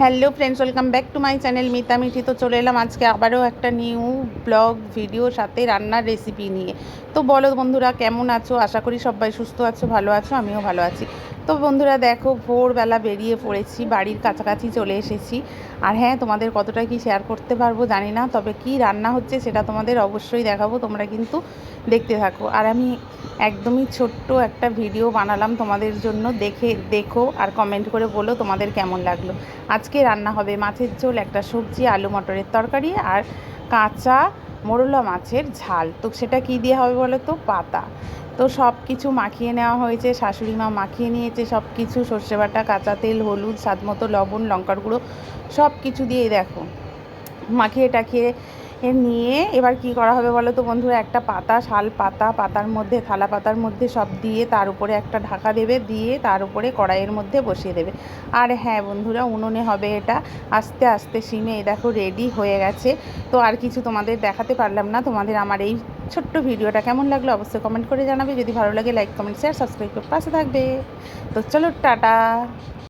Hello friends, welcome back to my channel Mita Mithi. তো চলে এলাম আজকে আবারও একটা নিউ ব্লগ ভিডিও সাথে রান্নার রেসিপি নিয়ে। তো বলো বন্ধুরা, কেমন আছো? আশা করি সবাই সুস্থ আছো, ভালো আছো, আমিও ভালো আছি। তো বন্ধুরা, দেখো, ভোরবেলা বেরিয়ে পড়েছি, বাড়ির কাছাকাছি চলে এসেছি। আর হ্যাঁ তোমাদের কতটা কি শেয়ার করতে পারব জানি না, তবে কি রান্না হচ্ছে সেটা তোমাদের অবশ্যই দেখাবো, তোমরা কিন্তু দেখতে থাকো। আর আমি একদমই ছোট্ট একটা ভিডিও বানালাম তোমাদের জন্য। দেখে, দেখো আর কমেন্ট করে বলো তোমাদের কেমন লাগল। আজকে রান্না হবে মাছের ঝোল, একটা সবজি, আলু মটরের তরকারি আর কাঁচা মোরলা মাছের ঝাল। তো সেটা কি দিয়ে হবে বলো তো? পাতা। তো সব কিছু মাখিয়ে নেওয়া হয়েছে, শাশুড়ি মা মাখিয়ে নিয়েছে সব কিছু সর্ষে বাটা, কাঁচা তেল, হলুদ, স্বাদ মতো লবণ, লঙ্কার গুঁড়ো সব কিছু দিয়ে দেখো। মাখিয়ে টাখিয়ে এ নিয়ে এবার কি করা হবে বলো তো বন্ধুরা? একটা পাতা, শাল পাতা, পাতার মধ্যে, থালা পাতার মধ্যে সব দিয়ে তার উপরে একটা ঢাকা দেবে, দিয়ে তার উপরে কড়াইয়ের মধ্যে বসিয়ে দেবে। আর হ্যাঁ বন্ধুরা, উনুনে হবে এটা। আস্তে আস্তে সিমে দেখো রেডি হয়ে গেছে। তো আর কিছু তোমাদের দেখাতে পারলাম না। তোমাদের আমার এই ছোট্ট ভিডিওটা কেমন লাগল অবশ্যই কমেন্ট করে জানাবে। যদি ভালো লাগে লাইক কমেন্ট শেয়ার সাবস্ক্রাইব করে পাশে থাকবে। তো চলো, টাটা।